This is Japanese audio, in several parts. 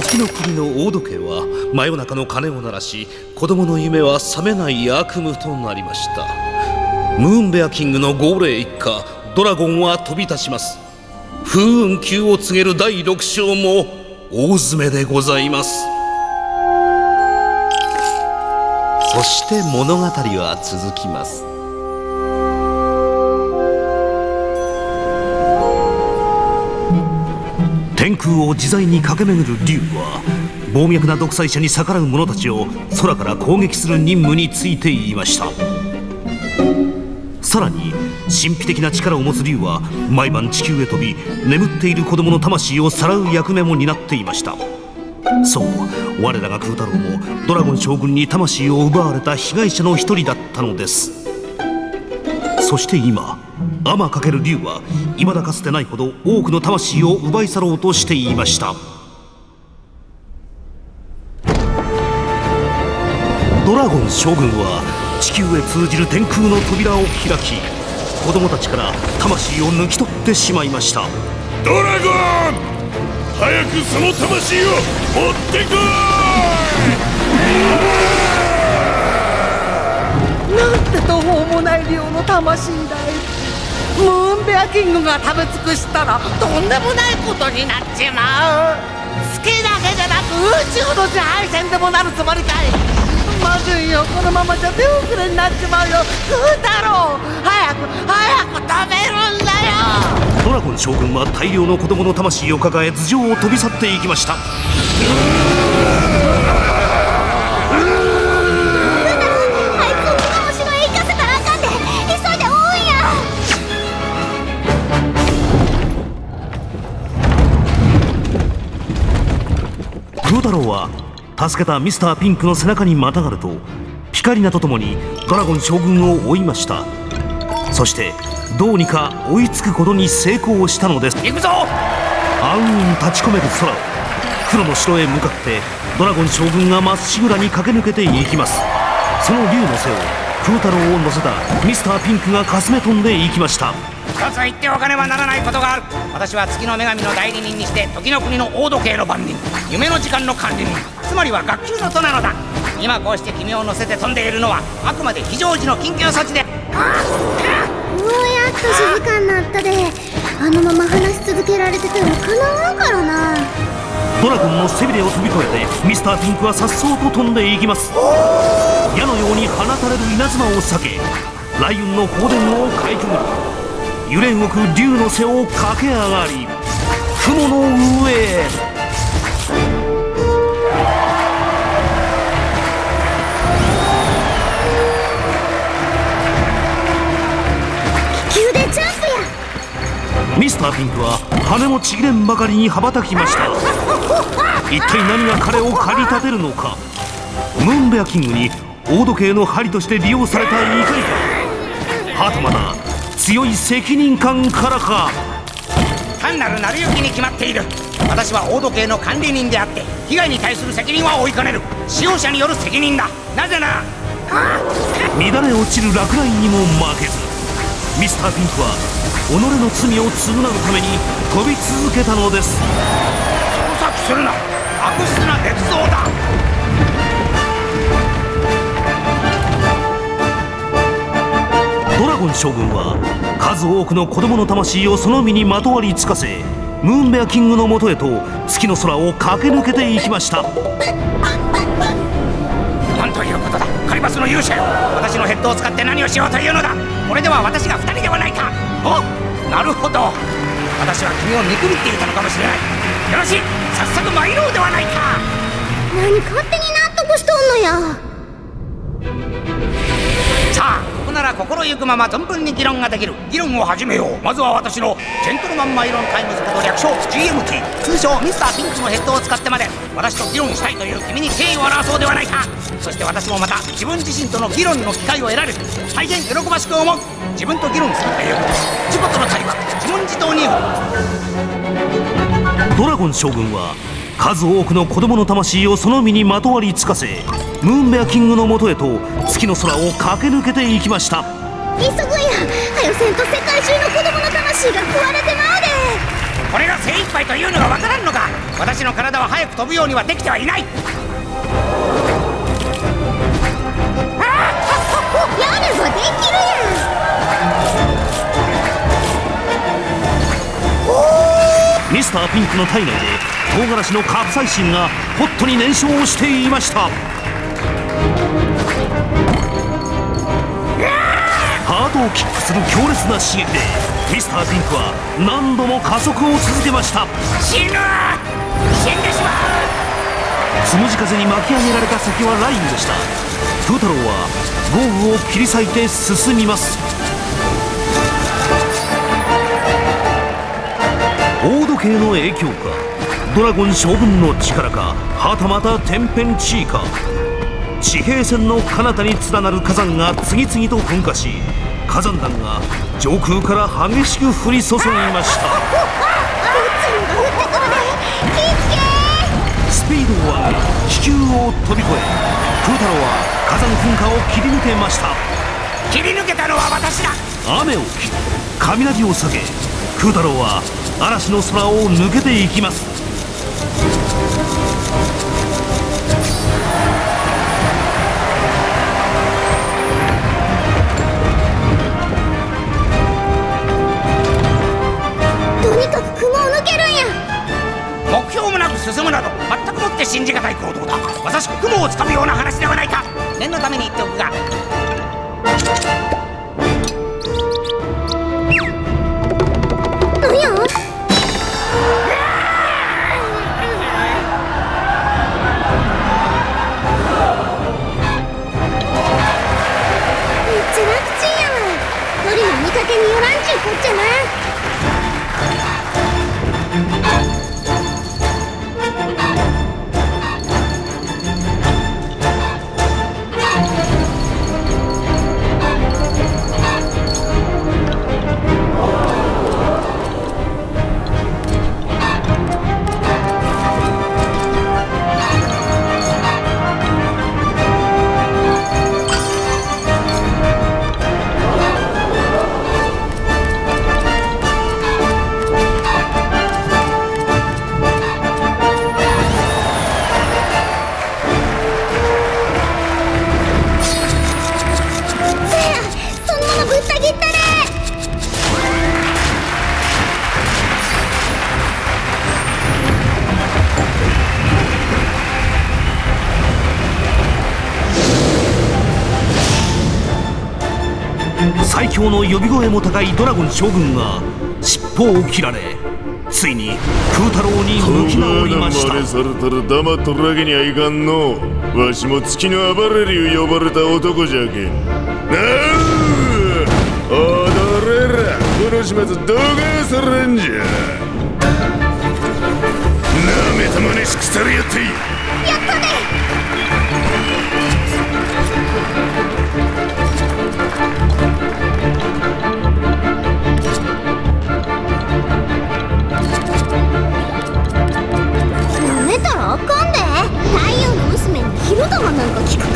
時の国の大時計は真夜中の鐘を鳴らし子供の夢は覚めない悪夢となりました。ムーンベアキングの号令一家ドラゴンは飛び立ちます。風雲急を告げる第6章も大詰めでございます。そして物語は続きます。天空を自在に駆け巡る竜は暴虐な独裁者に逆らう者たちを空から攻撃する任務についていました。さらに神秘的な力を持つ竜は毎晩地球へ飛び眠っている子供の魂をさらう役目も担っていました。そう我らが空太郎もドラゴン将軍に魂を奪われた被害者の一人だったのです。そして今天かける竜は未だかつてないほど多くの魂を奪い去ろうとしていました。ドラゴン将軍は地球へ通じる天空の扉を開き子供たちから魂を抜き取ってしまいました。ドラゴン!早くその魂を持ってこい!なんて途方もない量の魂だいムーンベアキングが食べ尽くしたらとんでもないことになっちまう。好きだけじゃなく宇宙の支配戦でもなるつもりかい。まずいよ。このままじゃ手遅れになっちまうよ。空太郎早く早く食べるんだよ。ドラゴン将軍は大量の子供の魂を抱え頭上を飛び去っていきました。助けたミスターピンクの背中にまたがるとピカリナと共にドラゴン将軍を追いました。そしてどうにか追いつくことに成功したのです。行くぞ！暗雲立ち込める空を黒の城へ向かってドラゴン将軍がまっしぐらに駆け抜けていきます。その竜の背を空太郎を乗せたミスターピンクがかすめ飛んでいきました一つ言っておかねばならないことがある。私は月の女神の代理人にして時の国の大時計の番人。夢の時間の管理人。つまりは学級の人なのだ。今こうして君を乗せて飛んでいるのはあくまで非常時の緊急措置で。ようやっと静かになったで。あのまま話し続けられててもかなわんからな。ドラゴンの背びれを飛び越えてミスターピンクは颯爽と飛んでいきます。矢のように放たれる稲妻を避け雷雲の放電をかいくぐる揺れ動く竜の背を駆け上がり雲の上へ。ミスターピンクは羽もちぎれんばかりに羽ばたきました。一体何が彼を駆り立てるのか。ムーンベアキングに大時計の針として利用された怒りか。はたまた強い責任感からか。単なる成り行きに決まっている。私は大時計の管理人であって被害に対する責任は負いかねる。使用者による責任だ。なぜなら乱れ落ちる落雷にも負けず。ミスターピンクは己の罪を償うために飛び続けたのです。捜索するな。悪質な捏造だドラゴン将軍は数多くの子供の魂をその身にまとわりつかせムーンベアキングのもとへと月の空を駆け抜けていきました。なんということだ。カリバスの勇者よ。私のヘッドを使って何をしようというのだ。これでは私が2人ではないか。おなるほど。私は君を見くびっていたのかもしれない。よろし早速参ろうではないか。何勝手に納得しとんのや心ゆくまま存分に議論ができる。議論を始めよう。まずは私のジェントルマンマイロンタイムズこと略称 GMT 通称ミスターピンクのヘッドを使ってまで私と議論したいという君に敬意を表そうではないか。そして私もまた自分自身との議論の機会を得られる。大変喜ばしく思う。自分と議論するという。こと事故との対話。自問自答にドラゴン将軍は数多くの子供の魂をその身にまとわりつかせムーンベアキングのもとへと月の空を駆け抜けていきました。急ぐんやはよせんと世界中の子供の魂が食われてまうで。これが精一杯というのがわからんのか。私の体は早く飛ぶようにはできてはいない。やればできるミスターピンクの体内で唐辛子のカプサイシンがホットに燃焼していました。ハートをキックする強烈な刺激でミスターピンクは何度も加速を続けました。死ぬ。死んでしまう。つむじ風に巻き上げられた先はラインでした。風太郎は豪雨を切り裂いて進みます。大時計の影響かドラゴン将軍の力かはたまた天変地異か。地平線の彼方に連なる火山が次々と噴火し火山弾が上空から激しく降り注ぎました。スピードを上げ気球を飛び越え風太郎は火山噴火を切り抜けました。切り抜けたのは私だ。雨を切り雷を下げ風太郎は嵐の空を抜けていきます進むなど全くもって信じがたい行動だ。まさし雲をつかむような話ではないか。念のために言っておくが呼び声も高いドラゴン将軍が尻尾を切られついに風太郎に向き直りました。こんなされたら黙っとるわけにはいかんの。わしも月の暴れ竜呼ばれた男じゃけん。なあ踊れらこの始末どがされんじゃ。なめたまねしくされやってに火の玉なんか聞くか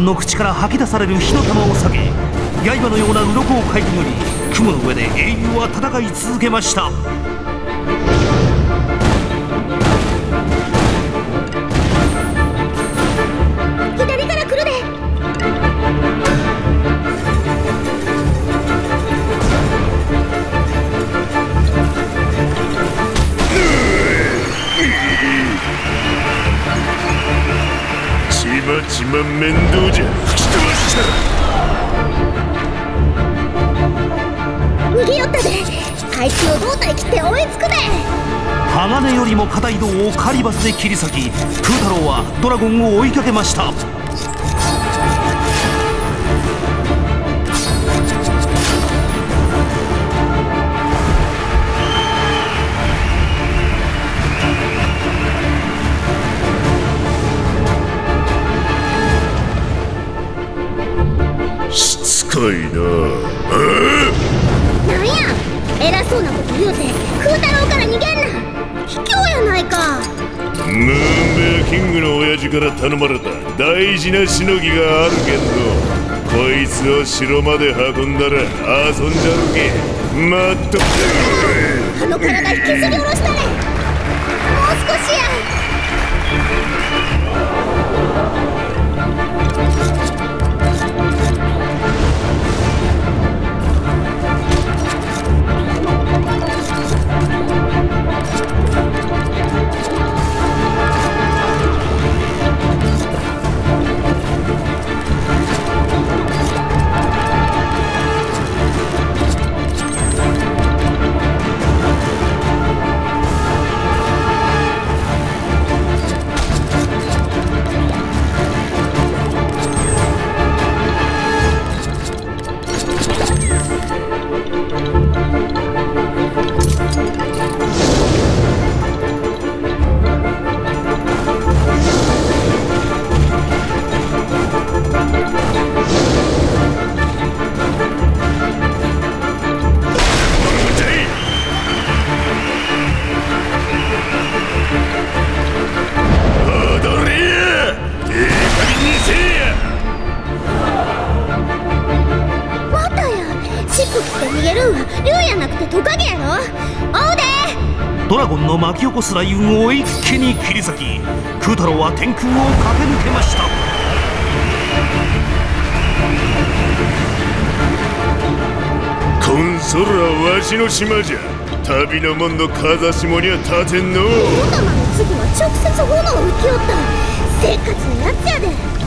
ンの口から吐き出される火の玉を下げ刃のような鱗をかいくぐり雲の上で英雄は戦い続けました。左から来るで。ちまちま面倒鋼よりも硬い銅をカリバスで切り裂き風太郎はドラゴンを追いかけました。頼まれた大事なしのぎがあるけんどこいつを城まで運んだら遊んじゃるけ。まっとあの体引きずり下ろしたらドラゴンの巻き起こす雷雲を一気に切り裂き空太郎は天空を駆け抜けました。こんそらわしの島じゃ。旅の門の風下には立てんのオタマの次は直接炎を浮きよったせっかちなやつやで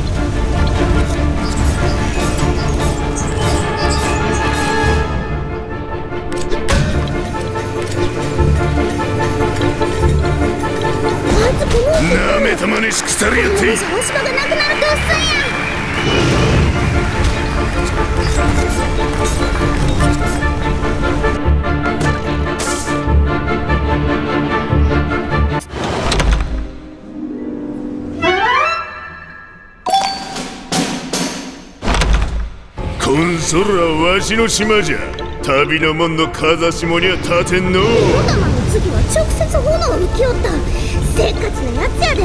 なめたまねしくされやってじゃお島がなくなるとっすんやこんそらわしの島じゃ。旅の門の風下には立てんの。オタマの次は直接炎を浮きよったせっかちなやつやで。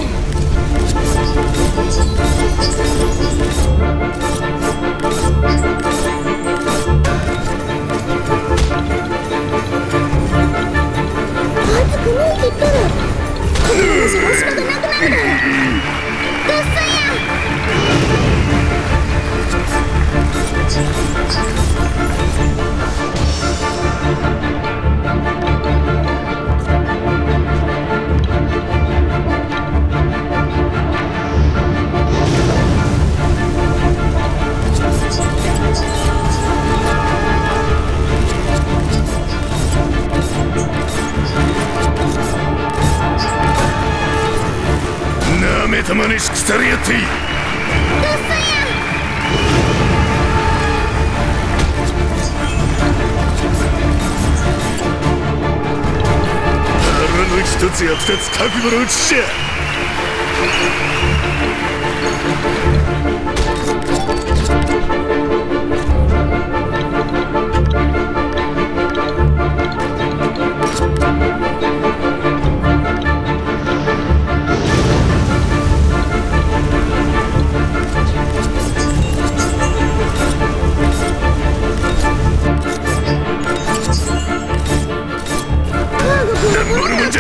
あいつこの息ったらこのままじゃお島がなくなるでどっすんや。めたまねしくされやってどっすん。や腹の一つや二つ覚悟のうちじゃ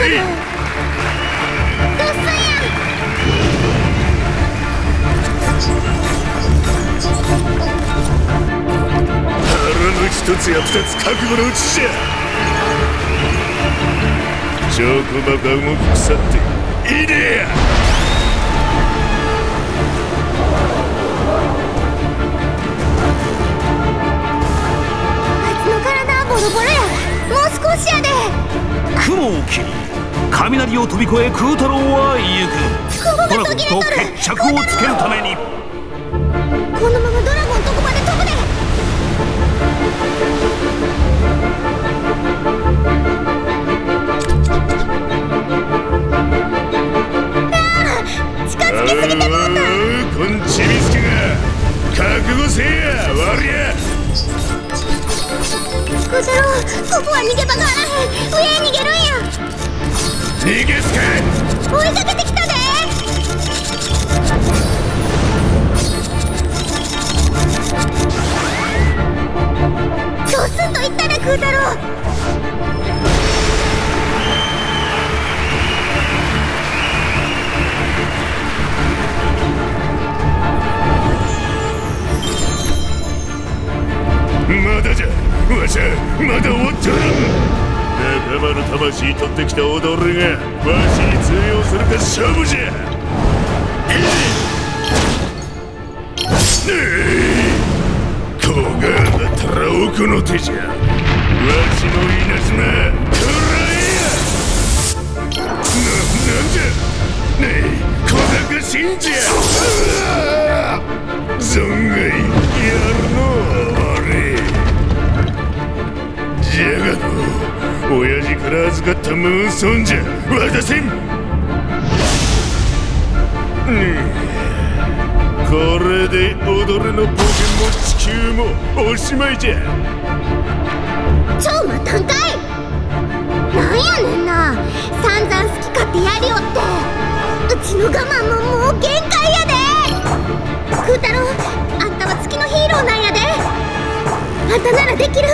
い一つや二つ覚悟のうちじゃ証拠馬が動き腐っていねえやあいつの体はボロボロやもう少しやで。雲を切り雷を飛び越え空太郎は行く。ドラゴンと決着をつけるために。このままドラゴンとこまで飛ぶでここは逃げ場があらへん。上へ逃げるんや逃げつけ。追いかけてきたでドスンと言ったね空太郎。まだじゃわしゃまだ終わっちゃらん仲間の魂取ってきた踊りがわしに通用するか勝負じゃ。いいねえ。こがだったら奥の手じゃ。わしの稲妻くらえや。な、なんじゃ。ねえ。小賢しんじゃ。うわ。存外やるの俺じゃがの親父から預かったムーンソンじゃ渡せんうん。これで踊れの冒険も地球もおしまいじゃ。ちょ待たんかいなんやねんな。散々好き勝手やりおって。うちの我慢ももう限界やで。空太郎あんたは月のヒーローなんやで。あんたならできる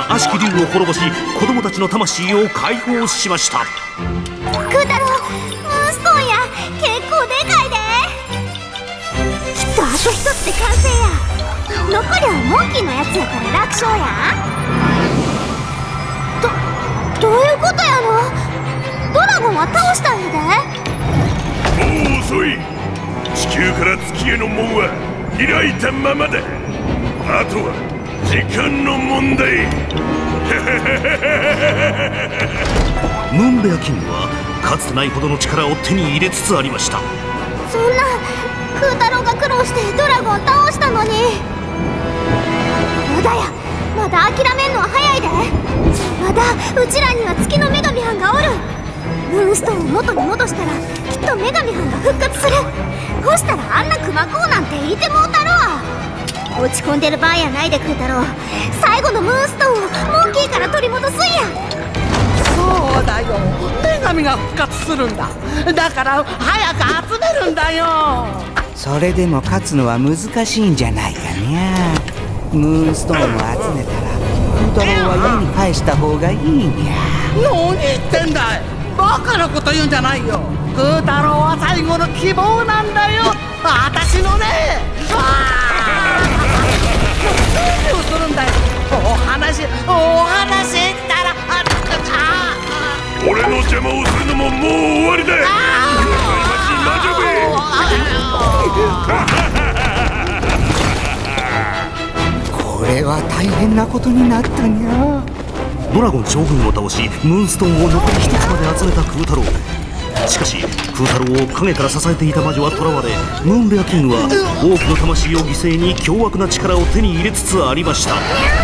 は悪しき竜を滅ぼし子供たちの魂を解放しました。空太郎ムーンストーンや結構でかいで。きっとあと一つで完成や。残りはモンキーのやつやから楽勝や。どどういうことやの？ドラゴンは倒したんやで。もう遅い。地球から月への門は開いたままだあとは時間の問題。ムーンベアキングはかつてないほどの力を手に入れつつありました。そんな空太郎が苦労してドラゴン倒したのに。まだや。まだ諦めんのは早いで。まだうちらには月の女神班がおる。ムーンストーンを元に戻したらきっと女神班が復活する。ほしたらあんな熊子なんていてもうたるわ落ち込んでる場合やないで空太郎最後のムーンストーンをモンキーから取り戻すんや。そうだよ。女神が復活するんだ。だから早く集めるんだよ。それでも勝つのは難しいんじゃないかにゃムーンストーンを集めたら空太郎は家に返した方がいいにゃ。何言ってんだい。バカなこと言うんじゃないよ。空太郎は最後の希望なんだよ。私のね。ああ何をするんだよお話お話ったらああ俺の邪魔をするのももう終わりだこれは大変なことになったにゃドラゴン将軍を倒しムーンストーンを残り一つまで集めた空太郎しかし空太郎を陰から支えていた魔女は囚われムーンベアキングは多くの魂を犠牲に凶悪な力を手に入れつつありました。